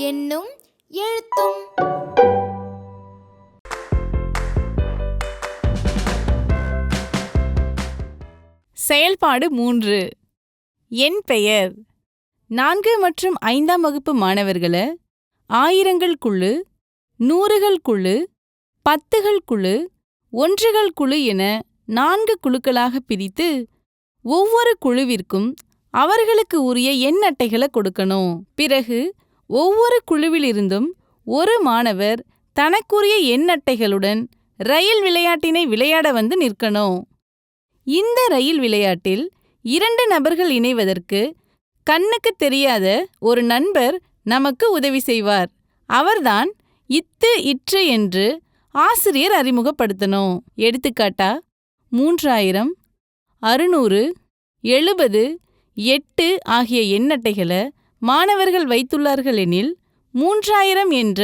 என்னும் எழுத்தும். செயல்பாடு மூன்று. என் பெயர். நான்கு மற்றும் ஐந்தாம் வகுப்பு மாணவர்கள ஆயிரங்கள் குழு நூறுகள் குழு பத்துகள் குழு ஒன்றுகள் குழு என நான்கு குழுக்களாக பிரித்து ஒவ்வொரு குழுவிற்கும் அவர்களுக்கு உரிய எண் அட்டைகளை கொடுக்கணும். பிறகு ஒவ்வொரு குழுவிலிருந்தும் ஒரு மாணவர் தனக்குரிய எண் அட்டைகளுடன் ரயில் விளையாட்டினை விளையாட வந்து நிற்கணும். இந்த ரயில் விளையாட்டில் இரண்டு நபர்கள் இணைவதற்கு கண்ணுக்கு தெரியாத ஒரு நண்பர் நமக்கு உதவி செய்வார். அவர்தான் இத்து இற்று என்று ஆசிரியர் அறிமுகப்படுத்தணும். எடுத்துக்காட்டா மூன்றாயிரம் அறுநூறு எழுபது எட்டு ஆகிய எண்ணட்டைகளை மாணவர்கள் வைத்துள்ளார்கள் எனில் மூன்றாயிரம் என்ற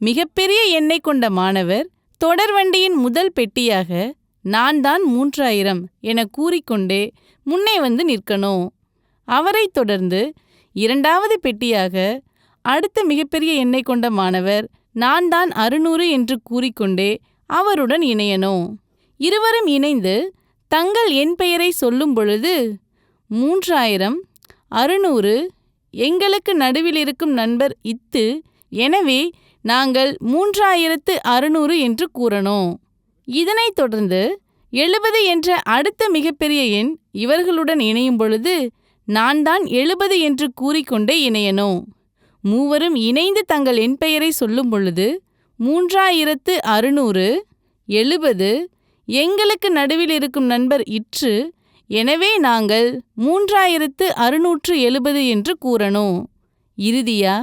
மிகப்பெரிய எண்ணை கொண்ட மாணவர் தொடர்வண்டியின் முதல் பெட்டியாக நான் தான் மூன்றாயிரம் என கூறிக்கொண்டே முன்னே வந்து நிற்கணும் அவரைத் தொடர்ந்து இரண்டாவது பெட்டியாக அடுத்த மிகப்பெரிய எண்ணெய் கொண்ட மாணவர் நான் தான் அறுநூறு என்று கூறிக்கொண்டே அவருடன் இணையணும் இருவரும் இணைந்து தங்கள் என் பெயரை சொல்லும் பொழுது மூன்றாயிரம் அறுநூறு எங்களுக்கு நடுவில் இருக்கும் நண்பர் இத்து எனவே நாங்கள் மூன்றாயிரத்து அறுநூறு என்று கூறணும் இதனைத் தொடர்ந்து எழுபது என்ற அடுத்த மிகப்பெரிய எண் இவர்களுடன் இணையும் பொழுது நான் தான் எழுபது என்று கூறிக்கொண்டே இணையனோ? மூவரும் இணைந்து தங்கள் எண் பெயரை சொல்லும் பொழுது மூன்றாயிரத்து அறுநூறு எழுபது எங்களுக்கு நடுவில் இருக்கும் நண்பர் இற்று எனவே நாங்கள் மூன்றாயிரத்து அறுநூற்று எழுபது என்று கூறணும் இறுதியா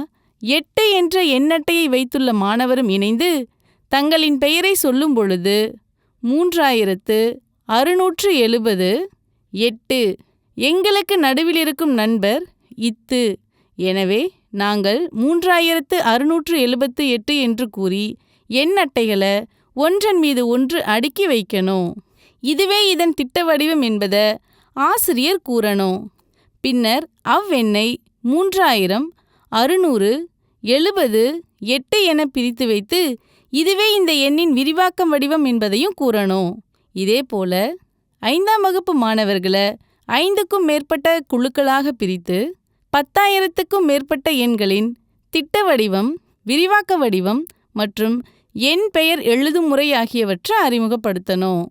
எட்டு என்ற எண்ணட்டையை வைத்துள்ள மாணவரும் இணைந்து தங்களின் பெயரை சொல்லும் பொழுது மூன்றாயிரத்து அறுநூற்று எழுபது. எட்டு. எங்களுக்கு நடுவில் இருக்கும் நண்பர் இத்து. எனவே நாங்கள் மூன்றாயிரத்து அறுநூற்று எழுபத்து எட்டு என்று கூறி எண் அட்டைகளை ஒன்றன் மீது ஒன்று அடுக்கி வைக்கணும். இதுவே இதன் திட்ட வடிவம் என்பதை ஆசிரியர் கூறணும். பின்னர் அவ்வெண்ணை மூன்றாயிரம் அறுநூறு எழுபது எட்டு என பிரித்து வைத்து இதுவே இந்த எண்ணின் விரிவாக்கம் வடிவம் என்பதையும் கூறணும். இதேபோல ஐந்தாம் வகுப்பு மாணவர்களை ஐந்துக்கும் மேற்பட்ட குழுக்களாக பிரித்து பத்தாயிரத்துக்கும் மேற்பட்ட எண்களின் திட்ட வடிவம் விரிவாக்க வடிவம் மற்றும் எண் பெயர் எழுதும் முறை ஆகியவற்றை அறிமுகப்படுத்தணும்.